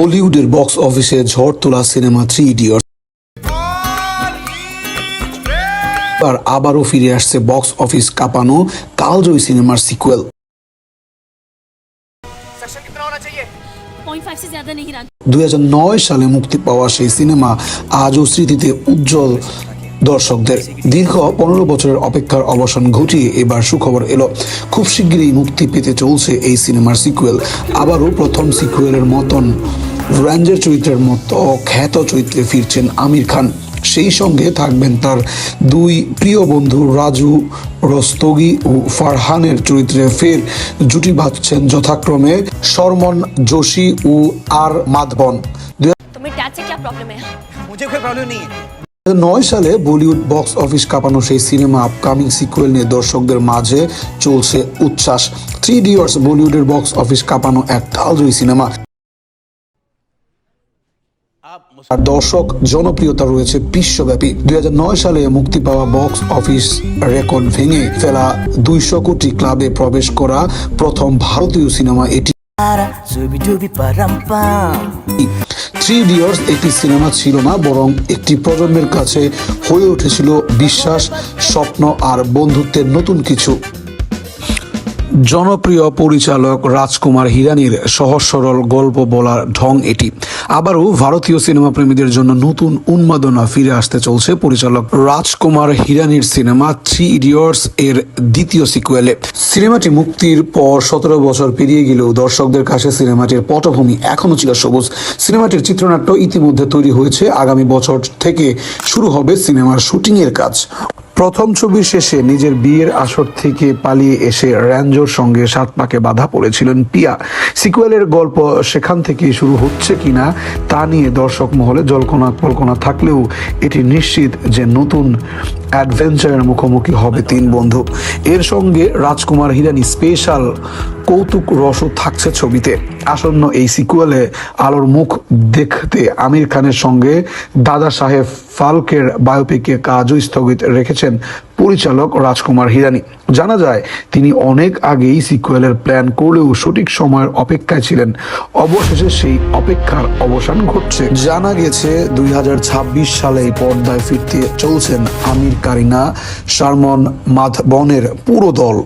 বলিউডের বক্স অফিসে ঝড় তোলা সিনেমা থ্রি ইডিয়ট আর আবারও ফিরে আসছে বক্স অফিস কাঁপানো কালজয়ী সিনেমার সিকুয়েল। দুই সালে মুক্তি পাওয়া সেই সিনেমা আজও স্মৃতিতে উজ্জ্বল দর্শকদের। দীর্ঘ পনেরো বছরের অপেক্ষার অবসান ঘটিয়ে এবার সুখবর এলো। খুব শিগগিরই মুক্তি পেতে চলছে এই সিনেমার সিকুয়েল। আবারও প্রথম সিকুয়েলের মতন রঞ্জের চরিত্রের মতো খ্যাত চরিত্রে ফিরছেন আমির খান। সেই সঙ্গে থাকবেন তার দুই প্রিয় বন্ধু রাজু রস্তগি ও ফারহানের চরিত্রে ফের জুটি বাঁধছেন যথাক্রমে শর্মন যোশী ও আর মাধবন। নয় সালে বলিউড বক্স অফিস কাঁপানো সেই সিনেমা আপকামিং সিকুয়েল নিয়ে দর্শকদের মাঝে চলছে উচ্ছ্বাস। থ্রি ডিয়ার্স বলিউডের বক্স অফিস কাঁপানো এক ঢালজয়ী সিনেমা। আর দর্শক জনপ্রিয়তা রয়েছে বিশ্বব্যাপী। দুই হাজার নয় সালে মুক্তি পাওয়া বক্স অফিস রেকর্ড ভেঙে ফেলা দুইশো কোটি ক্লাবে প্রবেশ করা প্রথম ভারতীয় সিনেমা এটি। থ্রি ইডিয়ার্স একটি সিনেমা ছিল না, বরং একটি প্রজন্মের কাছে হয়ে উঠেছিল বিশ্বাস, স্বপ্ন আর বন্ধুত্বের নতুন কিছু। জনপ্রিয় পরিচালক রাজকুমার হিরানির সহজ সরল গল্প বলার ঢং এটি। আবারও ভারতীয় সিনেমা প্রেমীদের জন্য নতুন উন্মাদনা ফিরে আসতে চলছে পরিচালক রাজকুমার হিরানির সিনেমা থ্রি ইডিয়টস এর দ্বিতীয় সিকুয়েলে। সিনেমাটি মুক্তির পর সতেরো বছর পেরিয়ে গেলেও দর্শকদের কাছে সিনেমাটির পটভূমি এখনও ছিল সবুজ। সিনেমাটির চিত্রনাট্য ইতিমধ্যে তৈরি হয়েছে। আগামী বছর থেকে শুরু হবে সিনেমার শুটিং এর কাজ। প্রথম ছবির শেষে নিজের বিয়ের আসর থেকে পালিয়ে এসে র্যাঞ্জোর সঙ্গে সাত পাকে বাধা পড়েছিলেন পিয়া। সিকুয়েলের গল্প সেখান থেকে শুরু হচ্ছে কিনা তা নিয়ে দর্শক মহলে জল্পনা কল্পনা থাকলেও এটি নিশ্চিত যে নতুন অ্যাডভেঞ্চারের মুখোমুখি হবে তিন বন্ধু। এর সঙ্গে রাজকুমার হিরানি স্পেশাল কৌতুক রসও থাকছে ছবিতে। আসন্ন এই সিকুয়েলে আলোর মুখ দেখতে আমির খানের সঙ্গে দাদা সাহেব ফালকের বায়োপিকে কাজও স্থগিত রেখেছেন পরিচালক রাজকুমার হিরানি। জানা যায়, তিনি অনেক আগেই সিকুয়েলের প্ল্যান করলেও সঠিক সময়ের অপেক্ষায় ছিলেন। অবশেষে সেই অপেক্ষার অবসান ঘটছে। জানা গেছে, দুই হাজার ছাব্বিশ সালে পর্দায় ফিরতে চলছেন আমির কারিনা শারমন মাধবনের পুরো দল।